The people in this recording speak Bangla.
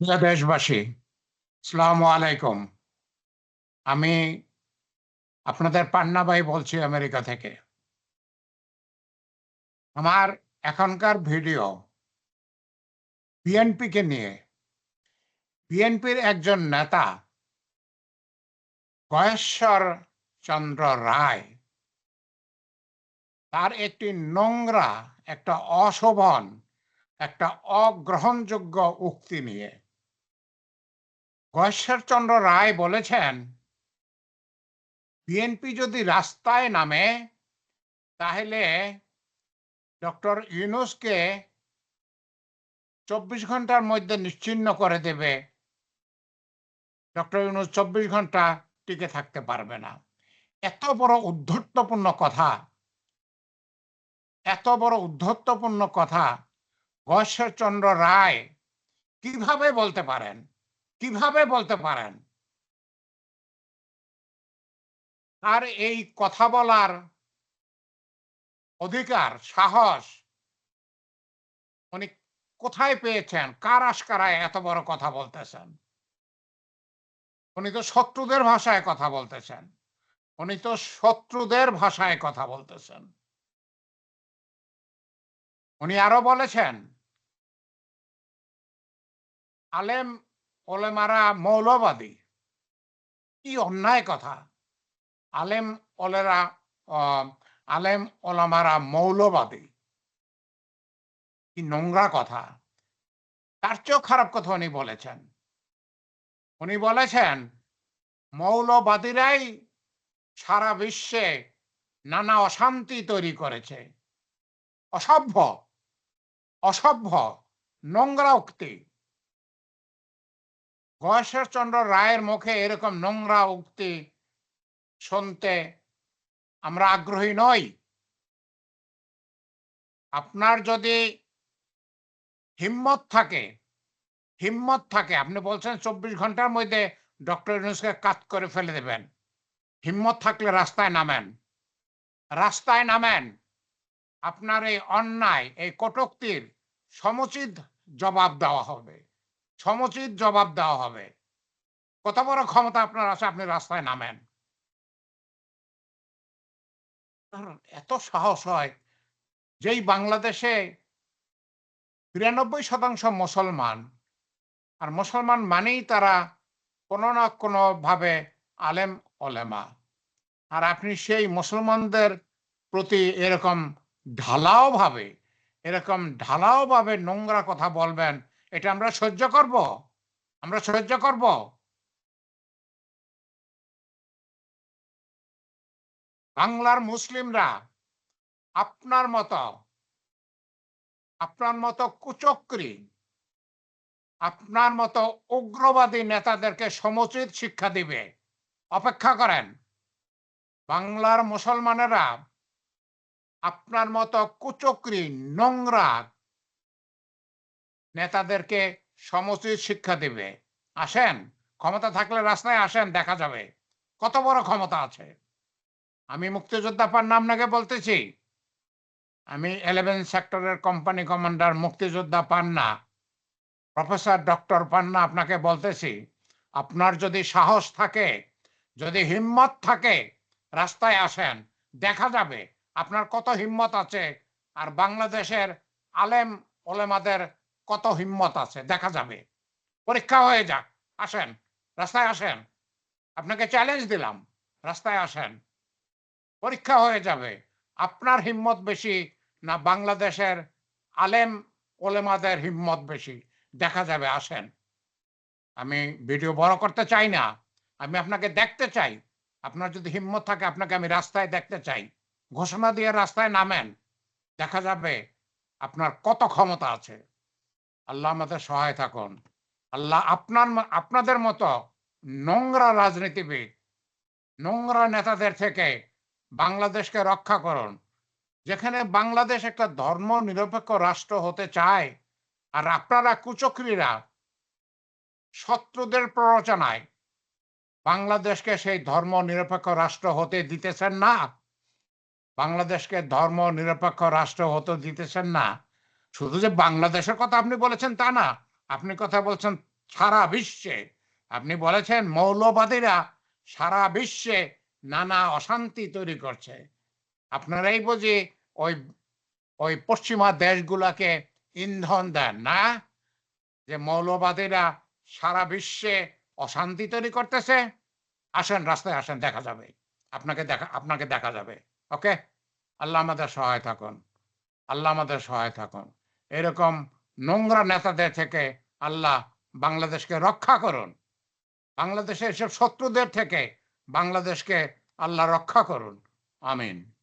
প্রিয় দেশবাসী সালাম আলাইকুম আমি আপনাদের পান্না ভাই বলছি আমেরিকা থেকে। আমার এখনকার ভিডিও বিএনপিকে নিয়ে। বিএনপির একজন নেতা গয়েশ্বর চন্দ্র রায়, তার একটি নোংরা, একটা অশোভন, একটা অগ্রহণযোগ্য উক্তি নিয়ে। গয়েশ্বরচন্দ্র রায় বলেছেন বিএনপি যদি রাস্তায় নামে, তাহলে ডক্টর ইউনুসকে চব্বিশ ঘণ্টার মধ্যে নিশ্চিন্ন করে দেবে। ডক্টর ইউনুস চব্বিশ ঘণ্টা টিকে থাকতে পারবে না। এত বড় উদ্ধত্তপূর্ণ কথা, এত বড় উদ্ধত্তপূর্ণ কথা গয়েশ্বরচন্দ্র রায় কীভাবে বলতে পারেন? কীভাবে বলতে পারেন? আর এই কথা বলার অধিকার, সাহস উনি কোথায় পেয়েছেন? কার আশকারায় এত বড় কথা বলতেছেন? উনি তো শত্রুদের ভাষায় কথা বলতেছেন। উনি তো শত্রুদের ভাষায় কথা বলতেছেন। উনি আরও বলেছেন, আলেম ওলেমারা মৌলবাদী। কি অন্যায় কথা। আলেম ওলেরা আলেম ওলামারা মৌলবাদী। কি নোংরা কথা। তার চেয়েও খারাপ কথা উনি বলেছেন। উনি বলেছেন, মৌলবাদীরাই সারা বিশ্বে নানা অশান্তি তৈরি করেছে। অসভ্য অসভ্য, নোংরা উক্তি। চন্দ্র রায়ের মুখে এরকম নোংরা উক্তি শুনতে আমরা আগ্রহী নই। আপনার যদি হিম্মত থাকে হিম্মত থাকে, আপনি বলছেন চব্বিশ ঘণ্টার মধ্যে ডক্টর ইউনুসকে কাজ করে ফেলে দেবেন। হিম্মত থাকলে রাস্তায় নামেন। রাস্তায় নামেন। আপনার এই অন্যায়, এই কটুক্তির সমুচিত জবাব দেওয়া হবে। সমুচিত জবাব দেওয়া হবে। কত বড় ক্ষমতা আপনার আছে, আপনি রাস্তায় নামেন। এত সাহস হয় যেই বাংলাদেশে বিরানব্বই শতাংশ মুসলমান, আর মুসলমান মানেই তারা কোনো না কোনো ভাবে আলেম, ওলেমা। আর আপনি সেই মুসলমানদের প্রতি এরকম ঢালাও ভাবে এরকম ঢালাও ভাবে নোংরা কথা বলবেন এটা আমরা সহ্য করব। আমরা সহ্য করব। বাংলার মুসলিমরা আপনার মতো আপনার মতো কুচক্রী, আপনার মতো উগ্রবাদী নেতাদেরকে সমুচিত শিক্ষা দিবে। অপেক্ষা করেন, বাংলার মুসলমানেরা আপনার মতো কুচক্রী, নোংরা নেতাদেরকে সমুচিত শিক্ষা দিবে। আসেন, ক্ষমতা থাকলে রাস্তায় আসেন, দেখা যাবে। কত বড় ক্ষমতা আছে? আমি মুক্তিযোদ্ধা পান্না আপনাকে বলতেছি? আমি এলেভেন সেক্টরের কোম্পানি কমান্ডার মুক্তিযোদ্ধা পান্না প্রফেসর ডক্টর পান্না আপনাকে বলতেছি। আপনার যদি সাহস থাকে, যদি হিম্মত থাকে, রাস্তায় আসেন, দেখা যাবে। আপনার কত হিম্মত আছে? আর বাংলাদেশের আলেম ওলেমাদের কত হিম্মত আছে, দেখা যাবে। পরীক্ষা হয়ে যাক, আসেন, রাস্তায় আসেন। আপনাকে চ্যালেঞ্জ দিলাম, রাস্তায় আসেন। পরীক্ষা হয়ে যাবে। আপনার হিম্মত বেশি না বাংলাদেশের আলেম ওলেমাদের হিম্মত বেশি, দেখা যাবে, আসেন। আমি ভিডিও বড় করতে চাই না, আমি আপনাকে দেখতে চাই। আপনার যদি হিম্মত থাকে, আপনাকে আমি রাস্তায় দেখতে চাই। ঘোষণা দিয়ে রাস্তায় নামেন, দেখা যাবে আপনার কত ক্ষমতা আছে। আল্লাহ আমাদের সহায় থাকুন আল্লাহ আপনার আপনাদের মতো নোংরা রাজনীতিবিদ, নোংরা নেতাদের থেকে বাংলাদেশকে রক্ষা করুন। যেখানে বাংলাদেশ একটা ধর্ম নিরপেক্ষ রাষ্ট্র হতে চায়, আর আপনারা কুচক্রীরা শত্রুদের প্ররোচনায় বাংলাদেশকে সেই ধর্ম নিরপেক্ষ রাষ্ট্র হতে দিতেছেন না। বাংলাদেশকে ধর্ম নিরপেক্ষ রাষ্ট্র হতে দিতেছেন না। শুধু যে বাংলাদেশের কথা আপনি বলেছেন তা না, আপনি কথা বলছেন সারা বিশ্বে। আপনি বলেছেন মৌলবাদীরা সারা বিশ্বে নানা অশান্তি তৈরি করছে। আপনারাই বুঝি ওই ওই পশ্চিমা দেশগুলাকে ইন্ধন দেন, না? যে মৌলবাদীরা সারা বিশ্বে অশান্তি তৈরি করতেছে। আসেন, রাস্তায় আসেন, দেখা যাবে। আপনাকে দেখা আপনাকে দেখা যাবে। ওকে? আল্লাহ আমাদের সহায় থাকুন। আল্লাহ আমাদের সহায় থাকুন। এরকম নোংরা নেতাদের থেকে আল্লাহ বাংলাদেশকে রক্ষা করুন। বাংলাদেশের এসব শত্রুদের থেকে বাংলাদেশকে আল্লাহ রক্ষা করুন। আমিন।